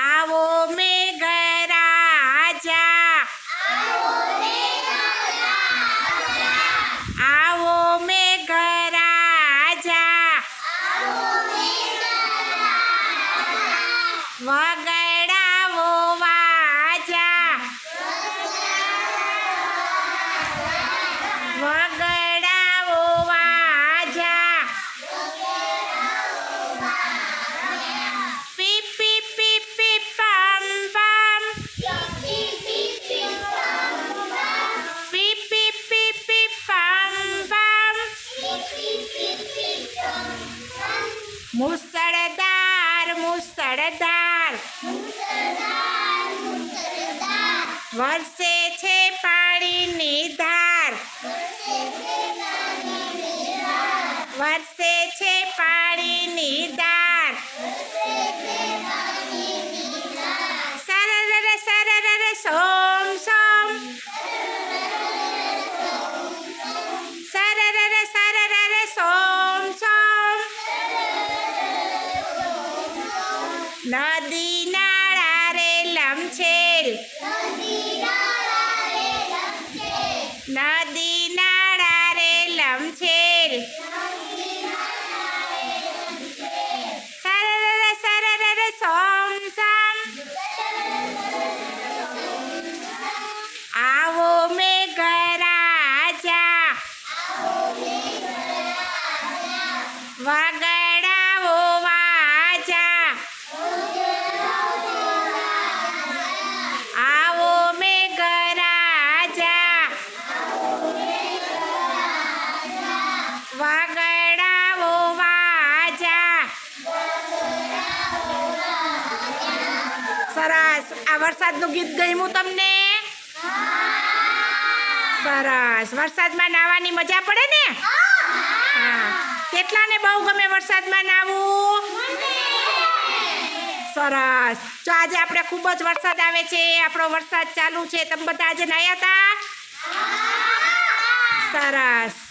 આવો મેઘરાજા. આવો મેઘરાજા. વગડાવો મુસળધાર મુસળદાર વરસે છે પાણીની ધાર. વરસે નદી નાળા રે લમછેલ. નદી સરસ. આ વરસાદનું ગીત ગયું તમને? સરસ. વરસાદમાં નાહવાની મજા પડે ને? હા. કેટલાને બહુ ગમે વરસાદમાં નાહવું? સરસ. જો આજે આપણે ખૂબ જ વરસાદ આવે છે, આપણો વરસાદ ચાલુ છે, તમે બધા આજે નાહ્યા હતા સરસ.